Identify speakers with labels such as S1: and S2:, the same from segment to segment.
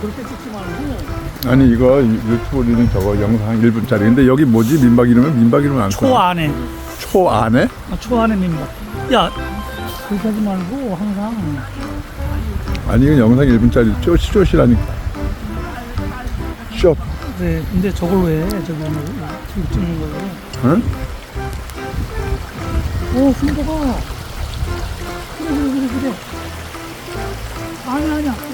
S1: 너 그렇게 찍지 말고
S2: 아니 이거 유튜브 올리는 저거 영상 1분짜리 근데 여기 뭐지 민박 이름은 민박 이름은
S1: 안초
S2: 써.
S1: 안에
S2: 초 안에?
S1: 아, 초 안에 민박. 야 그렇게 하지 말고 항상
S2: 아니 이건 영상 1분짜리 쪼시 쪼시라니까 쇼
S1: 그래. 근데 저걸 왜 저기 뭐 찍는 거예요?
S2: 응?
S1: 오 순서가 그래 그래 그래 그래. 아니야 아니야.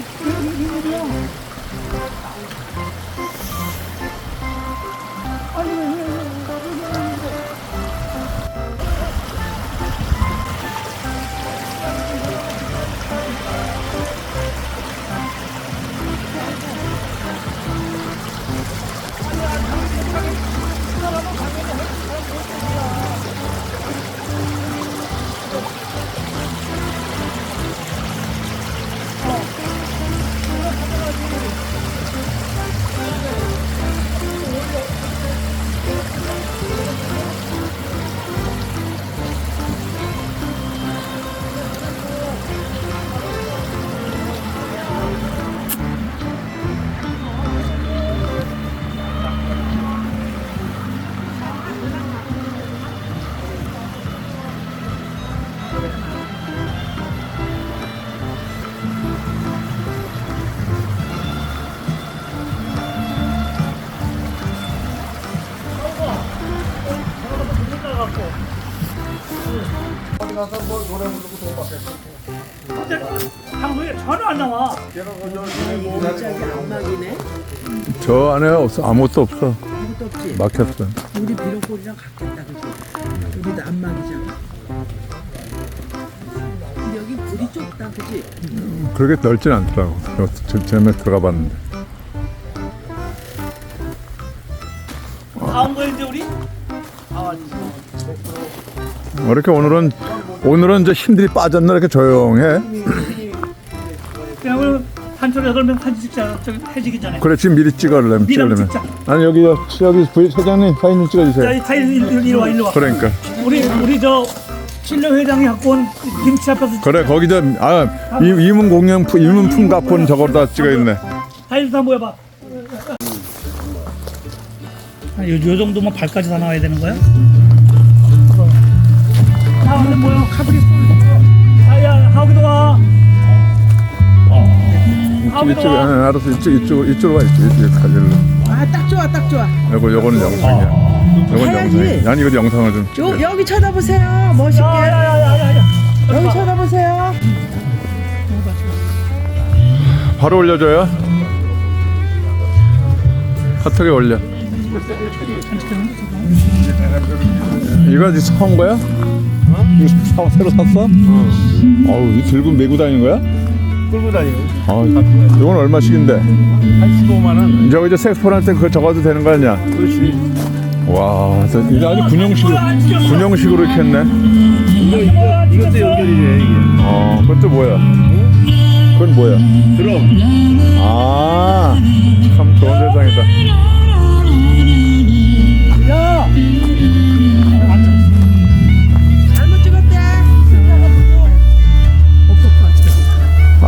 S1: 근데 방송에 전혀 안 나와.
S3: 갑자기 안막이네.
S2: 저 안에 없어 아무것도 없어
S3: 아무것도 없지.
S2: 막혔어
S3: 우리 비룡골이랑 같겠다 그지. 우리도 안막이잖아. 근데 여기 불이 좁다 그지.
S2: 그렇게 넓진 않더라고 저, 저, 전에 들어가 봤는데
S1: 다온 거야 이제 우리?
S2: 뭐 이렇게 오늘은 오늘은 이제 힘들이 빠졌나 이렇게 조용해
S1: 그냥 한철 여덟 명 사진 찍자. 저기 해지기 전에.
S2: 그래 지금 미리 찍으려면
S1: 미리
S2: 찍으려면
S1: 찍자.
S2: 아니 여기 여기 부회- 사장님 사진 좀 찍어주세요
S1: 자, 이 타일 이리 와 이리 와.
S2: 그러니까
S1: 우리 우리 저 신령 회장이 갖고 온 김치 앞에서
S2: 그래 거기다 아 이- 이문 공영 품- 이문 품갑본 저거다 찍어있네
S1: 타일 다 모여봐. 아, 요, 요 정도면 발까지 다 나와야 되는 거야? 자, 얼른 모여. 카브리 아야, 하우기도 와. 하우기도
S2: 이쪽
S1: 와.
S2: 아, 알았어 이쪽 이쪽 이쪽으로 와 이쪽 이쪽 가질러
S3: 아딱 좋아 딱 좋아.
S2: 요거 요거는 영상이야 요건
S3: 해야지.
S2: 영상이야 아니 이거 영상을
S3: 좀요
S2: 찍어
S3: 여기 쳐다보세요. 멋있게.
S1: 야 야 야 야 야 야.
S3: 여기 쳐다보세요.
S2: 바로 올려줘요 카톡에 올려 이거 아직 사온 거야? 이거 사, 새로 샀어? 어우 이 들고 메고 다니는 거야?
S4: 끌고 다니고
S2: 아, 이건 얼마씩인데?
S4: 85만 원.
S2: 저거 이제 색스폰 할때 그거 적어도 되는 거 아니야?
S4: 그렇지.
S2: 와, 저 이거 아주 군용식으로 군용식으로 이렇게 했네.
S4: 이거 이거 이것도 연결이 돼 이게.
S2: 어, 그것도 뭐야? 그건 뭐야?
S4: 드럼.
S2: 아, 참 좋은 세상이다.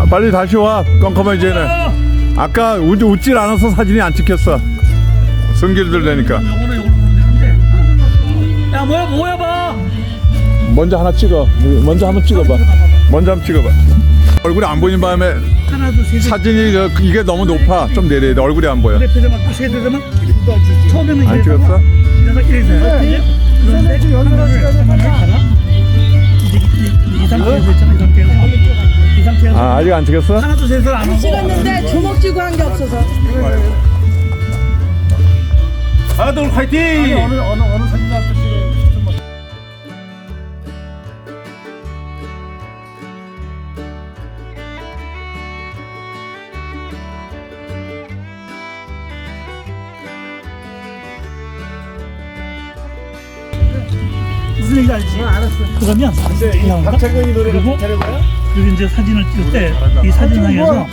S2: 빨리 다시 와. 껌껌해지네. 아까 웃, 웃질 않아서 사진이 안 찍혔어.
S1: 요거는 되는데. 야, 뭐야 뭐야 봐.
S2: 먼저 하나 찍어. 먼저 한번 찍어봐. 먼저 한번 찍어봐. 얼굴이 안 보이는
S1: 둘셋
S2: 사진이 저- 이게 너무 높아. 좀 내려야 돼. 얼굴이 안 보여. 네안 찍었어?
S1: 이 상태에서 이
S2: 아, 아직 안 찍었어?
S1: 하나 둘셋을 안 하고
S3: 찍었는데 주먹 쥐고 한 게 없어서.
S4: 둘 화이팅. 어느 어느 어느 사진 나왔지
S1: 무슨 얘기 알지? 알았어 그러면 나온다
S4: 박창근이 노래를
S1: 그리고
S4: 잘해봐요.
S1: 그리고 이제 사진을 찍을 때 이 사진상에서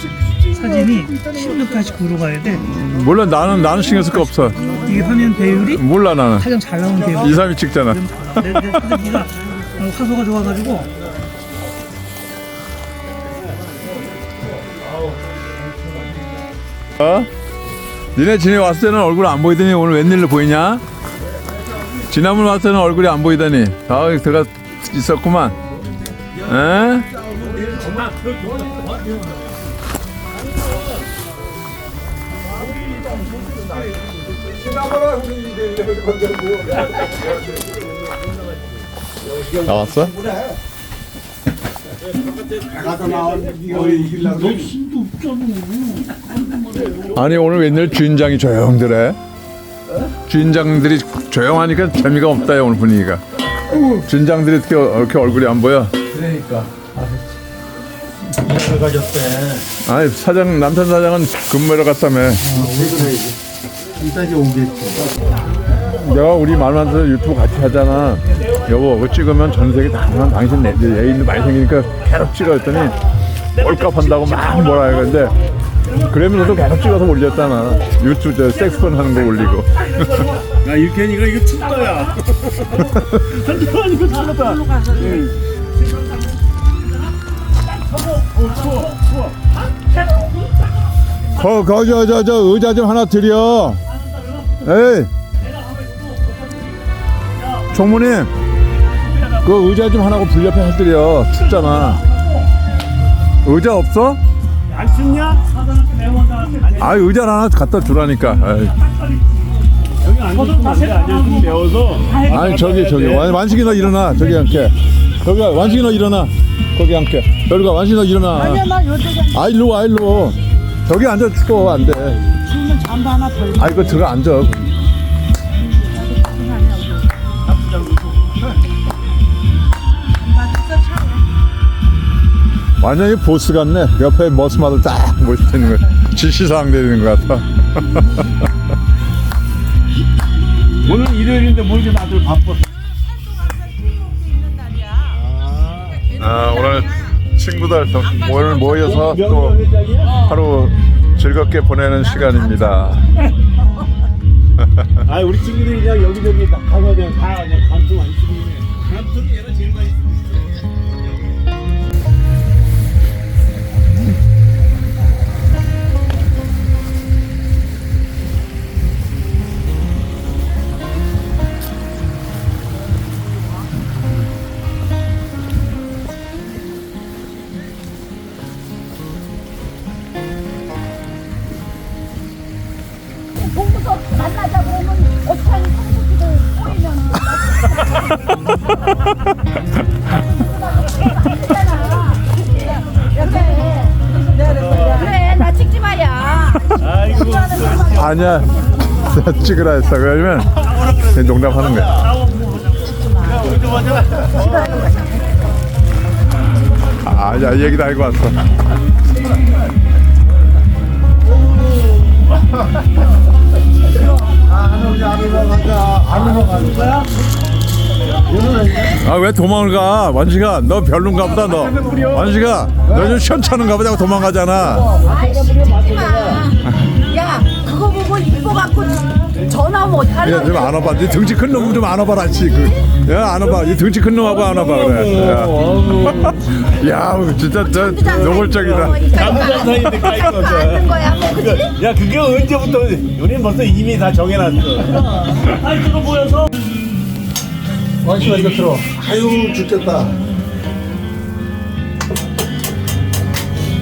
S1: 사진이 16까지 구로 가야 돼
S2: 몰라. 나는 나는 신경 쓸 거 없어.
S1: 이게 화면 배율이
S2: 몰라 나는.
S1: 가장 잘 나오는 배율
S2: 이 사람이 찍잖아.
S1: 내, 내 사진기가 어, 화소가 좋아가지고
S2: 어? 니네 진해 왔을 때는 얼굴 안 보이더니 오늘 웬일로 보이냐? 지난번 왔을 때는 얼굴이 안 보이더니 아 들어가 있었구만 에? 나왔어? 아니 오늘 웬일 주인장이 조용들해? 주인장들이 조용하니까 재미가 없다 오늘 분위기가. 주인장들이 어떻게 이렇게 얼굴이 안 보여?
S1: 그러니까. 잘 가졌대.
S2: 아니 사장 남편 사장은 근무하러 갔다며.
S1: 이따 이제 오겠지.
S2: 내가 우리 말만서 유튜브 같이 하잖아. 여보, 그거 찍으면 전 세계 다 보면 당신 내, 내 애인도 많이 생기니까 계속 찍어 했더니 꼴값 한다고 막 뭐라 해는데 그러면서도 계속 찍어서 올렸잖아. 유튜브 저 섹스폰 하는 거 올리고.
S4: 야 일캔이가 이거 춥다야 한동안 이거 잘났다
S2: 거, 거, 저, 저, 저 의자 좀 하나 드려. 에이. 총무님, 그 의자 좀 하나고 불 옆에 해드려. 춥잖아. 의자 없어?
S4: 안 춥냐?
S2: 아, 의자 하나 갖다 주라니까. 에이.
S4: 여기 앉으면 안돼 앉으면 매워서
S2: 아니 저기 저기 완, 완식이 너 일어나 저기 앉게 저기 완식이 너 일어나 거기 앉게 여기가 완식이 너 일어나
S3: 아니야 나 요쪽에
S2: 아 일로 와 일로 저기 앉아 추워 안돼.
S3: 주면 잠바 하나 덜
S2: 아 이거 들어가 앉아. 완전히 보스 같네. 옆에 머스마들 딱 멋있는 거. 지시사항 내리는 것 같아.
S4: 오늘 일요일인데 뭐 이렇게 다들 바빠.
S2: 아 오늘 친구들 또 오늘 모여서 또 하루 즐겁게 보내는 시간입니다.
S4: 아 우리 친구들이 그냥 여기저기 다 가서 그냥 다 그냥 감성 안 쓰고 감성
S2: 아니야. 찍으라 했어. 그러면 농담하는 거야. 아, 아니야. 이 얘기 다 알고 왔어. 아 왜 도망을 가? 완식아 너 별론가 보다 너. 완식아 너좀 시원찮은가 보다 도망가잖아
S5: 전화 못
S2: 야,
S5: 하는
S2: 좀 안아봐. 네 등치 큰 놈 좀 안아봐라, 씨. 그, 야, 안아봐. 이 등치 큰 놈하고 안아봐, 그래. 야, 야 진짜 저 노골적이다.
S4: 남자 사이인데
S5: 맞는 거야 뭐 그치?
S4: 야 그게 언제부터 우리는 벌써 이미 다 정해놨어 모여서
S1: 완식아 이거 들어. 아유 죽겠다.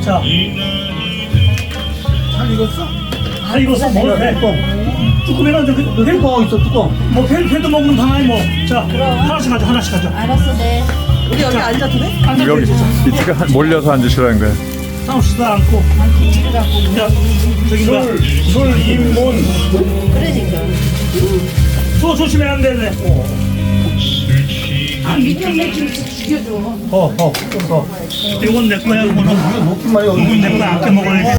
S4: 자. 잘 익었어? 잘 익었어. 뭐 해? 뚜껑 해놨는데 그 해?
S1: 뚜껑 있어 뚜껑.
S4: 뭐 회, 회도 먹는 방아니 뭐. 자, 하나씩 가져, 하나씩 가져.
S5: 알았어 네
S3: 우리 여기 앉아도 돼?
S4: 앉아
S2: 여기 이트가 한- 몰려서 앉으시라는 거야.
S4: 싸우시다 않고. 야, 저기 뭐야? 술, 인문.
S5: 그러니까
S4: 소 조심해야 안 되네.
S5: 아 미디엄 맥주 죽여줘
S1: 더더 좀 더.
S4: 이건 내 거야, 이거는. 이건 내 거다. 아껴 먹어야지.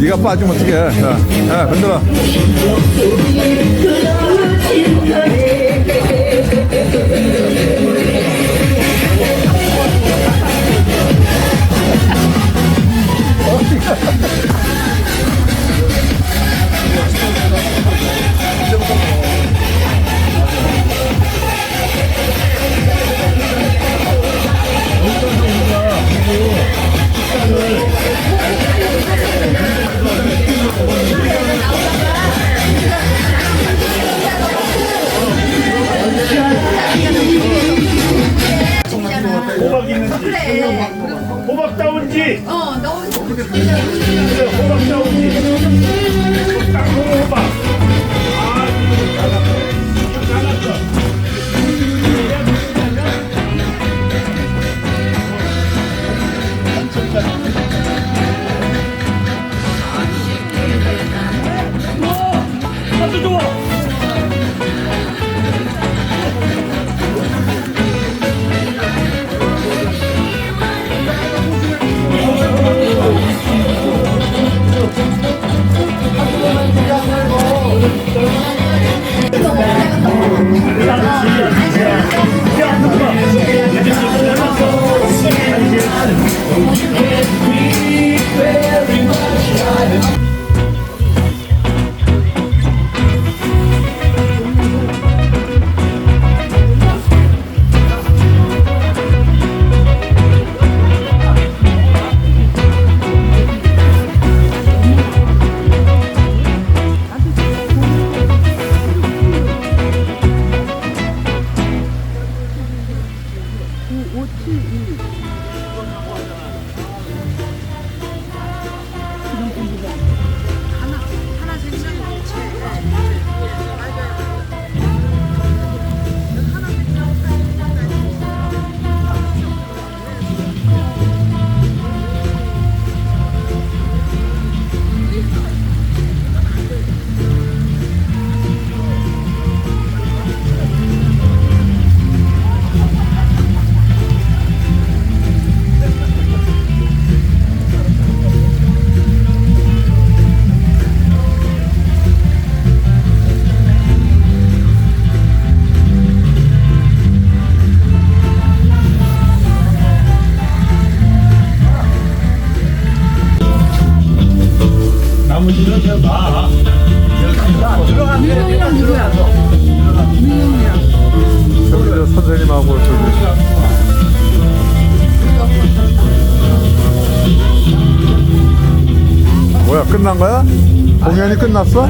S5: 네가 빠지면 어떡해. 자, 야, 흔들어.
S3: 나머지
S5: 선생님하고 저기. 뭐야 끝난 거야? 공연이 끝났어?